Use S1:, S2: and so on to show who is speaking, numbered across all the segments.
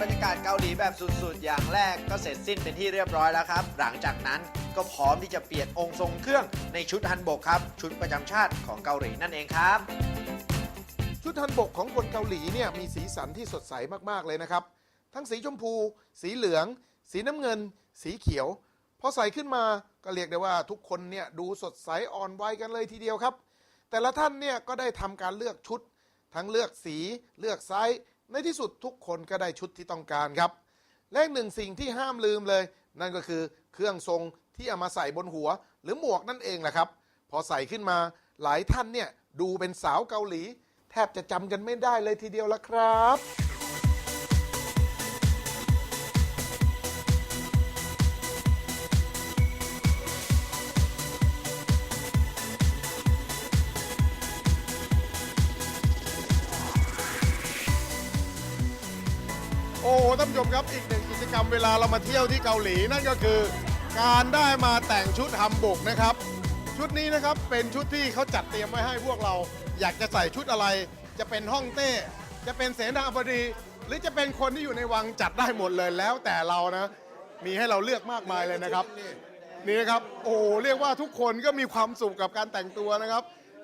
S1: บรรยากาศเกาหลีแบบสุดๆ อย่างแรกก็เสร็จสิ้นเป็นที่เรียบร้อยแล้วครับ หลังจากนั้นก็พร้อมที่จะเปลี่ยนองค์ทรงเครื่องในชุดฮันบกครับ ชุดประจำชาติของเกาหลีนั่นเองครับ
S2: ชุดฮันบกของคนเกาหลีเนี่ยมีสีสันที่สดใสมากๆเลยนะครับ ทั้งสีชมพู สีเหลือง สีน้ำเงิน สีเขียวพอใส่ขึ้นมาก็เรียกได้ว่าทุกคนเนี่ยดูสดใสอ่อนวัยกันเลยทีเดียวครับ แต่ละท่านเนี่ยก็ได้ทำการเลือกชุด ทั้งเลือกสีเลือกไซส์ ในที่สุดทุกคนก็ได้ชุดที่ต้องการครับและอีกหนึ่งสิ่งที่ห้ามลืมเลย นั่นก็คือเครื่องทรงที่เอามาใส่บนหัว หรือหมวกนั่นเองแหละครับ พอใส่ขึ้นมาหลายท่านเนี่ยดูเป็นสาวเกาหลี แทบจะจำกันไม่ได้เลยทีเดียวละครับ โอ้ท่านผู้ชมครับอีกหนึ่งกิจกรรมเวลาเรามาเที่ยวที่เกาหลีนั่นก็คือ การได้มาแต่งชุดฮัมบกนะครับ ชุดนี้นะครับเป็นชุดที่เขาจัดเตรียมไว้ให้พวกเรา อยากจะใส่ชุดอะไร จะเป็นห้องเต้ จะเป็นเสนาบดี หรือจะเป็นคนที่อยู่ในวังจัดได้หมดเลยแล้วแต่เรานะ มีให้เราเลือกมากมายเลยนะครับ นี่นะครับโอ้เรียกว่าทุกคนก็มีความสุขกับการแต่งตัวนะครับ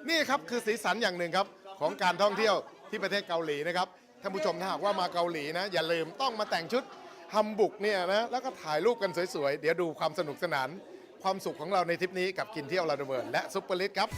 S2: นี่ครับคือสีสันอย่างหนึ่งครับของการท่องเที่ยวที่ประเทศเกาหลีนะครับ ท่านผู้ชมถ้าหากว่ามาเกาหลีนะ อย่าลืมต้องมาแต่งชุดฮัมบุกเนี่ยนะแล้วก็ถ่ายรูปกันสวยๆ เดี๋ยวดูความสนุกสนาน ความสุขของเราในทริปนี้กับกินเที่ยวลาดเวิร์ดและซุปเปอร์ลิสครับ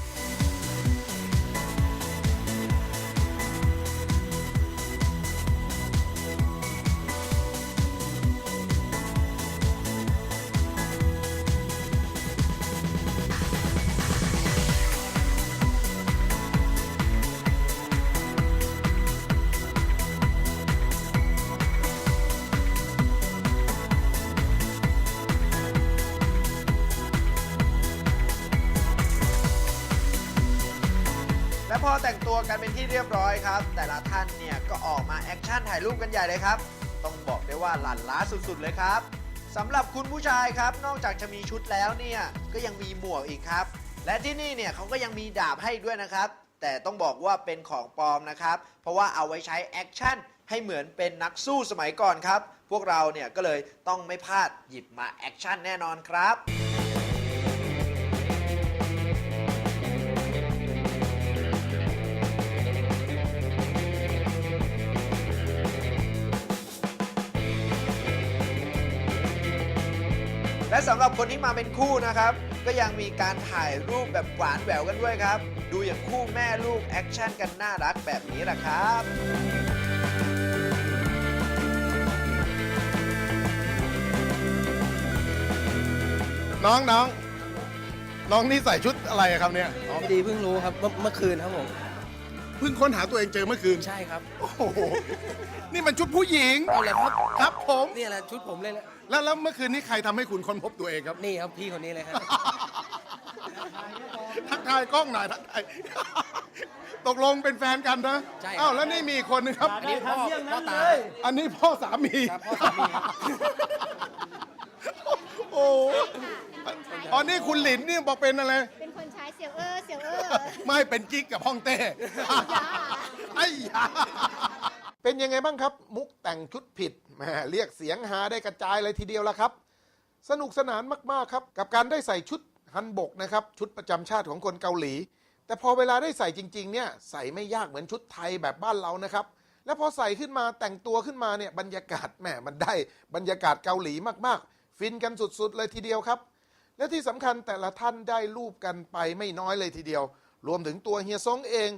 S1: ตัวกันเป็นที่เรียบร้อยครับ แต่ละท่านเนี่ยก็ออกมาแอคชั่นถ่ายรูปกันใหญ่เลยครับ ต้องบอกได้ว่าหลั่นล้าสุดๆเลยครับสำหรับคุณผู้ชายครับ นอกจากจะมีชุดแล้วเนี่ยก็ยังมีหมวกอีกครับ และที่นี่เนี่ยเขาก็ยังมีดาบให้ด้วยนะครับ แต่ต้องบอกว่าเป็นของปลอมนะครับ เพราะว่าเอาไว้ใช้แอคชั่นให้เหมือนเป็นนักสู้สมัยก่อนครับ พวกเราเนี่ยก็เลยต้องไม่พลาดหยิบมาแอคชั่นแน่นอนครับ และสำหรับคนที่มาเป็นคู่นะครับ ก็ยังมีการถ่ายรูปแบบหวานแหววกันด้วยครับ ดูอย่างคู่แม่ลูกแอคชั่นกันน่ารักแบบนี้แหละครับ
S2: น้องน้องน้องนี่ใส่ชุดอะไรครับเนี่ยอ๋อ
S3: พอดีเพิ่งรู้ครับเมื่อเมื่อคืนครับผม
S2: เพิ่งค้นหาตัวเองเจอเมื่อคืน
S3: ใช่ครับ
S2: โอ้โหนี่มันชุดผู้หญิง
S3: เอาเลยครับ
S2: ครับผม
S3: นี่แหละชุดผมเลยแหละ
S2: แล้วแล้วเมื่อคืนนี้ใครทำให้คุณค้นพบตัวเองครับ
S3: นี่ครับพี่คนนี้เลยครับ
S2: ทักทายกล้องหน่อยทักทาย ตกลงเป็นแฟนกันนะ
S3: ใช่ครับ
S2: อ้าวแล้วนี่มีอีกคนนึงครับ
S3: อันนี้พ่อพ่อตา
S2: อันนี้พ่อสามี
S3: ครับพ่อสามีครับ
S2: โอ้อ๋อนี่คุณหลินนี่บอกเป็นอะไร
S4: เป็นคนใช้เสียวเออเสียวเออ
S2: ไม่เป็นกิ๊กกับห้องเต้ไอ้ยาเป็นยังไงบ้างครับ มุกแต่งชุดผิด แหมเรียกเสียงหาได้กระจายเลยทีเดียวละครับ สนุกสนานมากๆครับ กับการได้ใส่ชุดฮันบกนะครับ ชุดประจำชาติของคนเกาหลี แต่พอเวลาได้ใส่จริง ๆ เนี่ย ใส่ไม่ยากเหมือนชุดไทยแบบบ้านเรานะครับ และพอใส่ขึ้นมาแต่งตัวขึ้นมาเนี่ยบรรยากาศแหมมันได้บรรยากาศเกาหลีมากๆ ฟินกันสุดๆเลยทีเดียวครับ และที่สำคัญแต่ละท่านได้รูปกันไปไม่น้อยเลยทีเดียว รวมถึงตัวเฮียซงเอง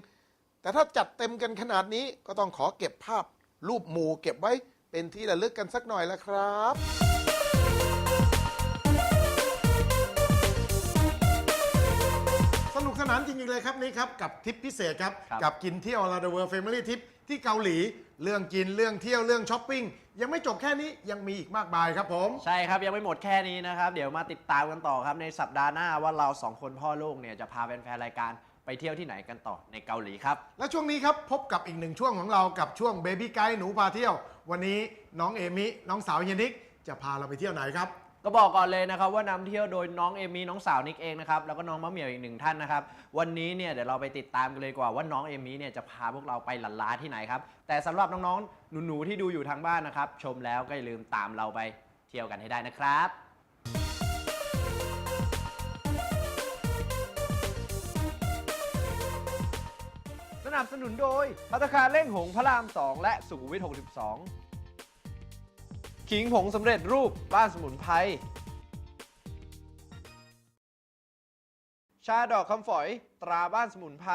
S2: แต่ถ้าจัดเต็มกันขนาดนี้ก็ต้องขอเก็บภาพรูปหมู่เก็บไว้ เป็นที่ระลึกกันสักหน่อยละครับสนุกสนานจริงๆเลยครับนี่ครับ กับทริปพิเศษครับ
S5: ครับ
S2: กับกินเที่ยวลาเดเวอร์แฟมิลี่ทริปที่เกาหลี เรื่องกินเรื่องเที่ยวเรื่องช้อปปิ้งยังไม่จบแค่นี้ยังมีอีกมากมายครับผม
S5: ใช่ครับ ยังไม่หมดแค่นี้นะครับ เดี๋ยวมาติดตามกันต่อครับ ในสัปดาห์หน้าว่าเราสองคนพ่อลูกเนี่ยจะพาแฟนๆรายการ ไปเที่ยวที่ไหนกันต่อในเกาหลีครับ
S2: และช่วงนี้ครับพบกับอีกหนึ่งช่วงของเรากับช่วงเบบี้ไกด์หนูพาเที่ยว วันนี้น้องเอมิน้องสาวเยนิกจะพาเราไปเที่ยวไหนครับ
S1: ก็บอกก่อนเลยนะครับว่านำเที่ยวโดยน้องเอมี่น้องสาวนิกเองนะครับแล้วก็น้องมะเหมียวอีกหนึ่งท่านนะครับ วันนี้เนี่ยเดี๋ยวเราไปติดตามกันเลยดีกว่าว่าน้องเอมี่เนี่ยจะพาพวกเราไปหลันล้าที่ไหนครับ แต่สำหรับน้องๆหนูๆที่ดูอยู่ทางบ้านนะครับ ชมแล้วก็อย่าลืมตามเราไปเที่ยวกันให้ได้นะครับ สนับสนุนโดยพัตตาคารเร่งหงส์พระราม 2 และสุขุมวิท 62 ขิงผงสำเร็จรูปบ้านสมุนไพร ชาดอกคำฝอยตราบ้านสมุนไพร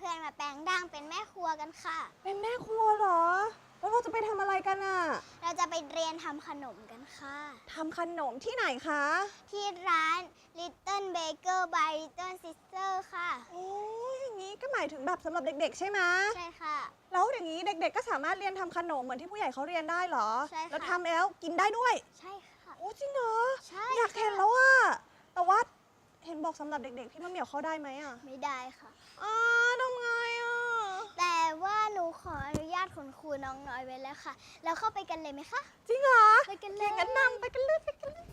S4: พื่อนๆ มาแปลงร่างเป็นแม่ครัวกันค่ะ
S6: เป็นแม่ครัวเหรอ แล้วเราจะไปทำอะไรกันอะ
S4: เราจะไปเรียนทำขนมกันค่ะ
S6: ทำขนมที่ไหนคะ
S4: ที่ร้าน Little Baker by Little Sister ค่ะ
S6: โอ้ยอย่างนี้ก็หมายถึงแบบสำหรับเด็กๆ ใช่ไหม
S4: ใช่ค่ะ
S6: แล้วอย่างนี้เด็กๆ ก็สามารถเรียนทำขนมเหมือนที่ผู้ใหญ่เขาเรียนได้เหรอ
S4: ใช่ค่ะ
S6: แล้วทำแล้วกินได้ด้วย
S4: ใช่ค่ะ
S6: โอ้จริงเหรอ
S4: ใช่
S6: อยากเห็นแล้วอะแต่ว่า เห็นบอกสำหรับเด็กๆพี่มะเหมี่ยวเข้าได้ไหมอะ
S4: ไม่ได้ค่ะ
S6: อ่าทำไงอะ
S4: แต่ว่าหนูขออนุญาตคุณครูน้องน้อยไว้แล้วค่ะ แล้วเข้าไปกันเลยไหมคะ
S6: จริงเหรอ
S4: ไปกันเล
S6: อย ย่างนั้นนำไปกันเลยไปกันเลย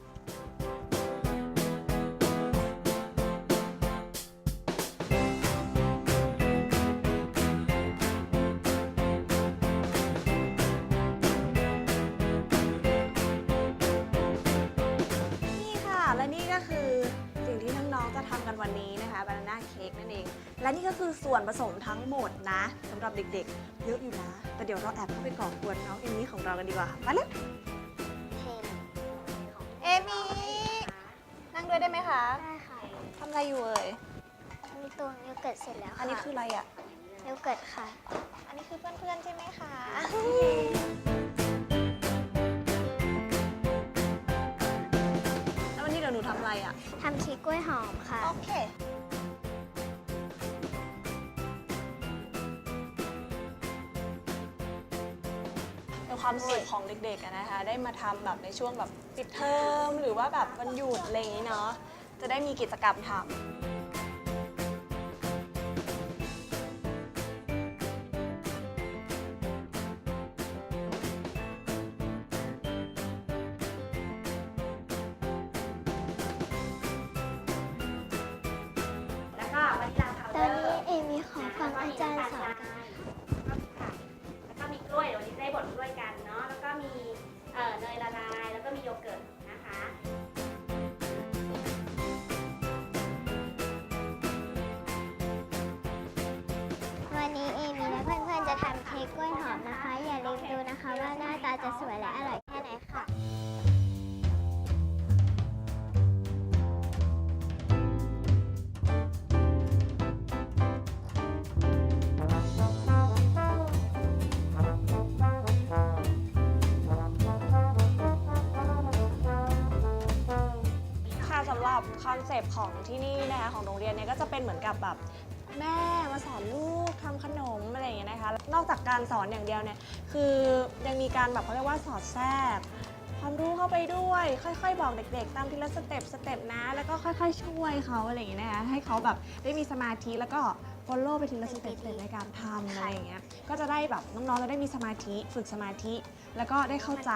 S6: ค้กนั่นเอง และนี่ก็คือส่วนผสมทั้งหมดนะสำหรับเด็กๆ เยอะอยู่นะ แต่เดี๋ยวเราแอบเข้าไปก่อกวนน้องเอมี่ของเรากันดีกว่า มาเลยเอมี่นั่งด้วยได้ไหมคะ
S4: ได้ค่ะ
S6: ทำอะไรอยู่เอ่ย
S4: มีตัวโยเกิร์ตเสร็จแล้วค่ะ
S6: อันนี้คืออะไรอะ
S4: โยเกิร์ตค่ะ
S6: อันนี้คือเพื่อนๆใช่ไหมคะแล้ววันนี้เดี๋ยวหนูทำอะไรอะ
S4: ทำเค้กกล้วยหอมค่ะ
S6: โอเค ความสุขของเด็กๆอะนะคะ ได้มาทำแบบในช่วงแบบปิดเทอมหรือว่าแบบวันหยุดอะไรอย่างนี้เนาะจะได้มีกิจกรรมทำ
S7: ล้ว
S4: ยหอมนะคะ อย่าลืมดูนะคะว่าหน้าตาจะสวยและอร่อยแค่ไหนค่ะ
S6: ค่ะสำหรับคอนเซปต์ของที่นี่นะคะของโรงเรียนเนี่ยก็จะเป็นเหมือนกับแบบแม่ นะคะนอกจากการสอนอย่างเดียวเนี่ย คือยังมีการแบบเขาเรียกว่าสอดแทรกความรู้เข้าไปด้วย ค่อยๆ บอกเด็ก ๆ ตามทีละสเต็ปสเต็ปนะ แล้วก็ค่อยๆ ช่วยเขาอะไรอย่างเงี้ยนะคะ ให้เขาแบบได้มีสมาธิแล้วก็ follow ไปทีละสเต็ปในการทำอะไรอย่างเงี้ย ก็จะได้แบบน้องๆจะได้มีสมาธิฝึกสมาธิ แล้วก็ได้เข้าใจ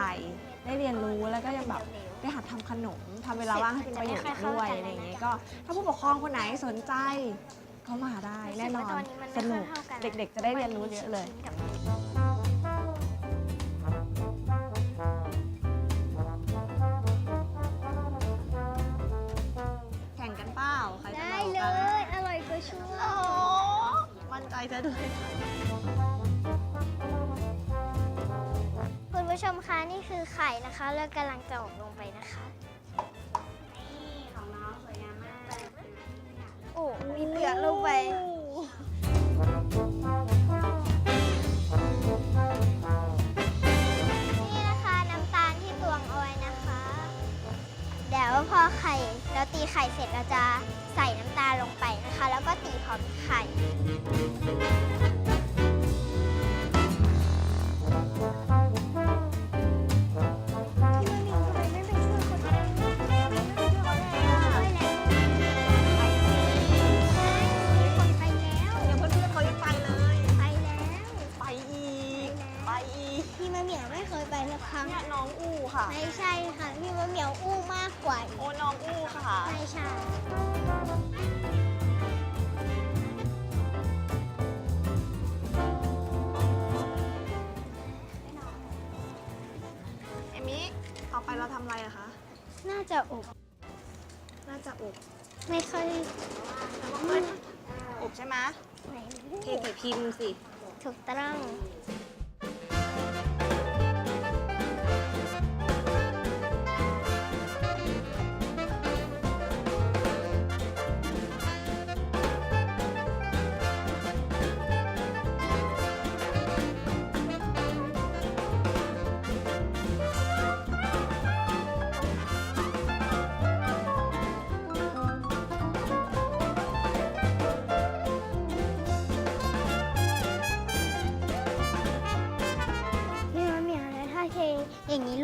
S6: ได้เรียนรู้แล้วก็ยังแบบได้หัดทำขนมทำเวลาว่างให้เป็นประโยชน์ด้วยอะไรอย่างเงี้ยก็ถ้าผู้ปกครองคนไหนสนใจ ก็มาได้แน่นอนสนุกเด็กๆ จะได้เรียนรู้เยอะเลย แข่งกันเปล่าใครจะ
S4: ได้
S6: เร็ว
S4: เล
S6: กัน
S4: ยอร่อยกว่าชัว
S6: โอ้
S4: ร์
S6: มั่นใจจะด้วย
S4: คุณผู้ชมคะนี่คือไข่นะคะ แล้วกำลังจะออกลงไปนะคะ
S7: มีเปลือก
S4: ลงไปนี่นะคะน้ำตาลที่ตวงเอาไว้นะคะ เดี๋ยวพอไข่เราตีไข่เสร็จเราจะ จะอบ
S6: น่าจะอบ
S4: ไม่ค่อย
S6: อบใช่ไหม
S4: ไหน
S6: เทใส่พิมพ์สิ
S4: ถูกต้อง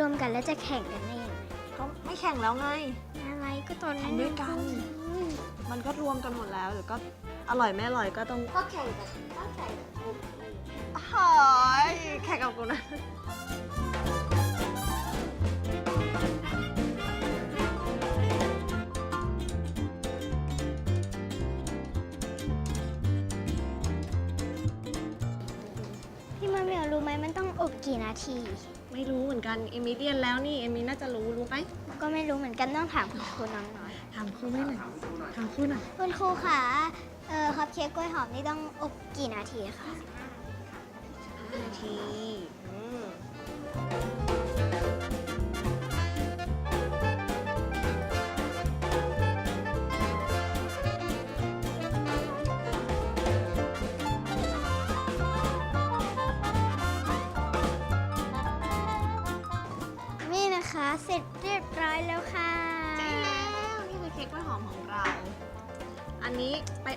S4: วมกันแล้วจะแข่งกันได้ยังไง
S6: เขาไม่แข่งแล้วไง
S4: อะไรก็ตอนนั้น
S6: ทำด้วยกัน
S4: อืม
S6: มันก็รวมกันหมดแล้วเดี๋ยวก็อร่อยไม่อร่อยก็ต้อง
S4: ก็แข่งกันก็แข่งกัน
S6: หอยแข่งกับกูนะ
S4: พี่มะเหมียวรู้ไหมมันต้องอบกี่นาที
S6: ไม่รู้เหมือนกัน เอมิเรียนแล้วนี่ เอมิน่าจะรู้รู้ไหม
S4: ก็ไม่รู้เหมือนกันต้องถามคุณครูน้องน้อย
S6: ถามครูไม่หน่อยถามครูหน่อย
S4: คุณครูคะเอ่อคัพเค้กกล้วยหอมนี่ต้องอบกี่นาทีคะ
S6: 5นาที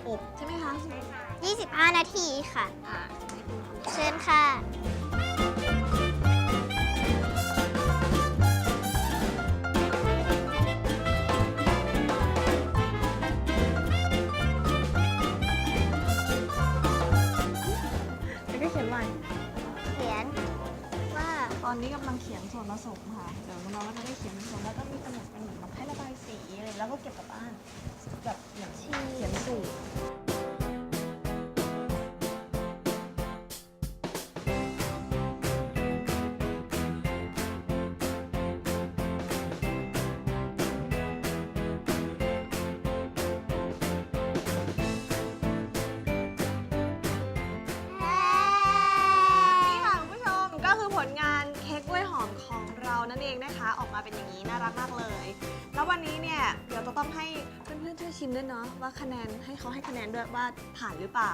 S6: อ
S4: บ
S6: ใช่ไหมคะ
S4: 25 นาทีค่ะ
S6: อ่าให้คุณครู
S4: เชิญค่ะ
S6: แล้วก็เขียนใหม่
S4: เขียนว่า
S6: ตอนนี้กำลังเขียนส่วนผสมค่ะเดี๋ยวน้องๆก็จะ นั่นเองนะคะ ออกมาเป็นอย่างนี้น่ารักมากเลย แล้ววันนี้เนี่ยเดี๋ยวจะต้องให้เพื่อนๆช่วยชิมด้วยเนาะว่าคะแนนให้เขาให้คะแนนด้วยว่าผ่านหรือเปล่า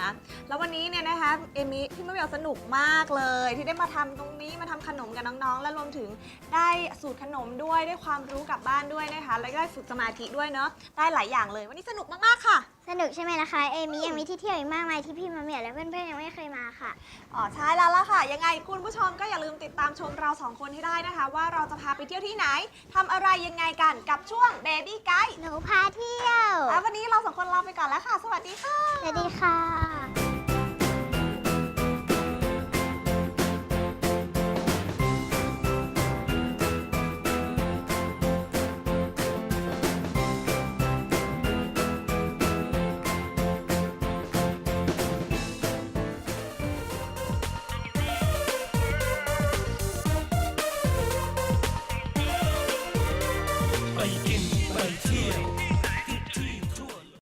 S6: นะแล้ววันนี้เนี่ยนะคะเอมิพี่มะเหมียวสนุกมากเลย ที่ได้มาทำตรงนี้มาทำขนมกับน้องๆ และรวมถึงได้สูตรขนมด้วยได้ความรู้กลับบ้านด้วยนะคะ แล้วก็ได้ฝึกสมาธิด้วยเนาะได้หลายอย่างเลย วันนี้สนุกมากๆค่ะ
S4: สนุกใช่ไหมนะคะ เอมี่ยังมีที่เที่ยวอีกมากมายที่พี่มะเหมียวและเพื่อนๆยังไม่เคยมาค่ะ
S6: อ๋อใช่แล้วล่ะค่ะ ยังไงคุณผู้ชมก็อย่าลืมติดตามชมเราสองคนให้ได้นะคะ ว่าเราจะพาไปเที่ยวที่ไหนทำอะไรยังไงกันกับช่วง Baby Guide
S4: หนูพาเที่ยว
S6: แล้ววันนี้เราสองคนลาไปก่อนแล้วค่ะ สวัสดีค่ะ
S4: สวัสดีค่ะ